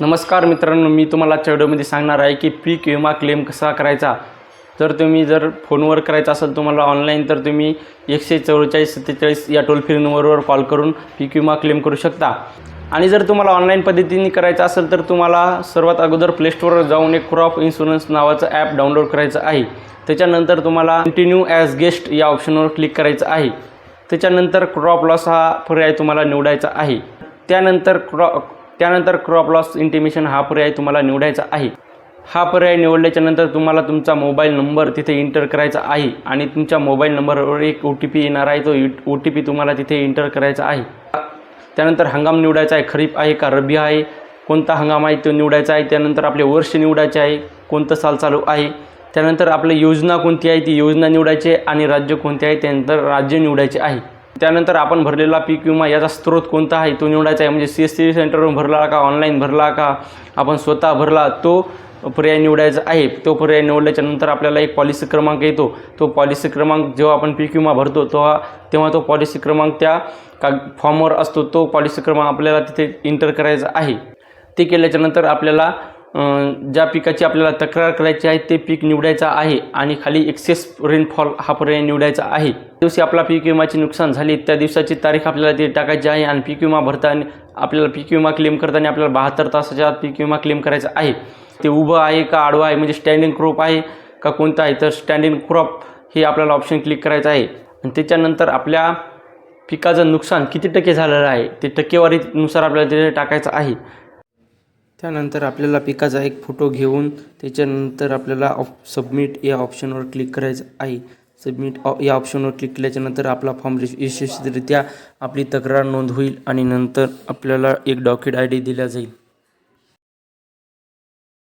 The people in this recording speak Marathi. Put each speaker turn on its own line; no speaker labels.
नमस्कार मित्रांनो मी तुम्हाला आजच्या व्हिडिओमध्ये सांगणार आहे की पीक विमा क्लेम कसा करायचा? तर तुम्ही जर फोनवर करायचा असेल तुम्हाला ऑनलाईन तर तुम्ही एकशे चव्वेचाळीस सत्तेचाळीस या टोल फ्री नंबरवर कॉल करून पीक विमा क्लेम करू शकता. आणि जर तुम्हाला ऑनलाईन पद्धतीने करायचं असेल तर तुम्हाला सर्वात अगोदर प्लेस्टोरवर जाऊन एक क्रॉप इन्शुरन्स नावाचं ॲप डाउनलोड करायचं आहे. त्याच्यानंतर तुम्हाला कंटिन्यू ॲज गेस्ट या ऑप्शनवर क्लिक करायचं आहे. त्याच्यानंतर क्रॉप लॉस हा पर्याय तुम्हाला निवडायचा आहे. त्यानंतर क्रॉ त्यानंतर क्रॉप लॉस इंटिमेशन हा पर्याय तुम्हाला निवडायचा आहे. हा पर्याय निवडल्याच्या नंतर तुम्हाला तुमचा मोबाईल नंबर तिथे इंटर करायचा आहे आणि तुमच्या मोबाईल नंबरवर एक ओ टी पी येणार आहे तो ओ टी पी तुम्हाला तिथे इंटर करायचा आहे. त्यानंतर हंगाम निवडायचा आहे खरीप आहे का रब्बी आहे कोणता हंगाम आहे तो निवडायचा आहे त्यानंतर आपले वर्ष निवडायचे आहे कोणतं साल चालू आहे त्यानंतर आपली योजना कोणती आहे ती योजना निवडायची आहे आणि राज्य कोणते आहे त्यानंतर राज्य निवडायचे आहे. त्यानंतर आपण भरलेला पीक विमा याचा स्रोत कोणता आहे? तो निवडायचा आहे. म्हणजे सी एस सी सेंटरवरून भरला का ऑनलाईन भरला का? आपण स्वतः भरला तो पर्याय निवडायचा आहे. तो पर्याय निवडल्याच्यानंतर आपल्याला एक पॉलिसी क्रमांक येतो. तो पॉलिसी क्रमांक जेव्हा आपण पीक विमा भरतो तेव्हा तेव्हा तो पॉलिसी क्रमांक त्या का फॉर्मवर असतो. तो पॉलिसी क्रमांक आपल्याला तिथे इंटर करायचा आहे. ते केल्याच्यानंतर आपल्याला ज्या पिकाची आपल्याला तक्रार करायची आहे ते पीक निवडायचं आहे आणि खाली एक्सेस रेनफॉल हा पर्याय निवडायचा आहे. दिवशी आपला पीक विमाचे नुकसान झाले त्या दिवसाची तारीख आपल्याला ती टाकायची आहे आणि पीक विमा भरताना आपल्याला पीक विमा क्लेम करताना आपल्याला बहात्तर तासाच्या आत पीक विमा क्लेम करायचा आहे. ते उभं आहे का आडवं आहे? म्हणजे स्टँडिंग क्रॉप आहे का कोणतं आहे? तर स्टँडिंग क्रॉप हे आपल्याला ऑप्शन क्लिक करायचं आहे. आणि त्याच्यानंतर आपल्या पिकाचं नुकसान किती टक्के झालेलं आहे? ते टक्केवारीनुसार आपल्याला तिथे टाकायचं आहे. त्यानंतर आपल्याला पिकाचा एक फोटो घेऊन त्याच्यानंतर आपल्याला ऑप सबमिट या ऑप्शनवर क्लिक करायचं आहे. सबमिट ऑ या ऑप्शनवर क्लिक केल्याच्यानंतर आपला फॉर्म यशस्वीरित्या आपली तक्रार नोंद होईल आणि नंतर आपल्याला एक डॉक्युमेंट आय डी दिला जाईल.